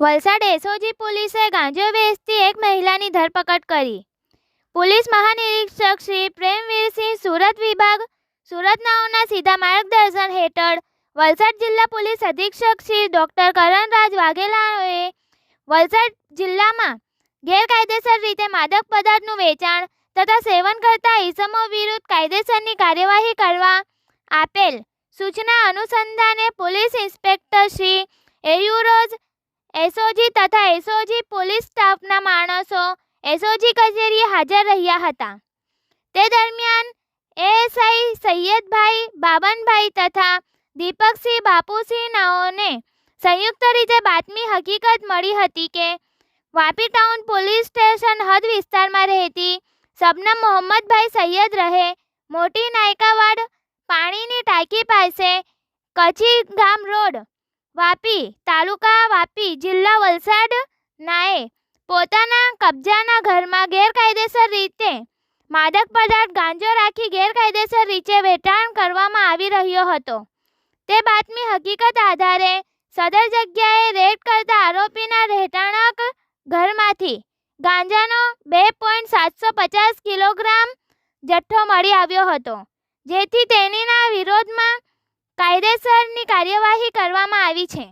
Valsad SOG પોલીસે ગાંજો વેચતી એક મહિલાની ધરપકડ કરી. પોલીસ મહાનિરીક્ષક શ્રી પ્રેમવીરસિંહ સુરત વિભાગ સુરતનાઓના સીધા માર્ગદર્શન હેઠળ વલસાડ જિલ્લા પોલીસ અધિક્ષક શ્રી ડોક્ટર કરણરાજ વાઘેલાએ વલસાડ જિલ્લામાં ગેરકાયદેસર રીતે માદક પદાર્થનું વેચાણ તથા સેવન કરતા ઈસમો વિરુદ્ધ કાયદેસરની કાર્યવાહી કરવા આપેલ સૂચના અનુસંધાને પોલીસ ઇન્સ્પેક્ટર શ્રી એયુરોજ એસઓજી તથા એસઓજી પોલીસ સ્ટાફના માણસો એસઓજી કચેરીએ હાજર રહ્યા હતા. તે દરમિયાન એએસઆઈ સૈયદભાઈ, બાબનભાઈ તથા દીપકસિંહ બાપુસિંહ નાઓને સંયુક્ત રીતે બાતમી હકીકત મળી હતી કે વાપી ટાઉન પોલીસ સ્ટેશન હદ વિસ્તારમાં રહેતી શબનમ મોહમ્મદભાઈ સૈયદ રહે મોટી નાયકાવાડ પાણીની ટાંકી પાસે કચી ગામ રોડ વાપી, તાલુકા વાપી, જિલ્લા વલસાડ? નાએ. પોતાના કબજાના ઘરમાં ગેરકાયદેસર રીતે માદક પદાર્થ ગાંજો રાખી ગેરકાયદેસર રીતે વેચાણ કરવામાં આવી રહ્યો હતો. તે બાતમી હકીકત આધારે સદર જગ્યાએ રેડ કરતા આરોપીના રહેઠાણક ઘરમાંથી ગાંજાનો બે પોઈન્ટ સાતસો પચાસ કિલોગ્રામ જથ્થો મળી આવ્યો હતો, જેથી તેણીના વિરોધમાં કાયદેસરની કાર્યવાહી કરવામાં આવી છે.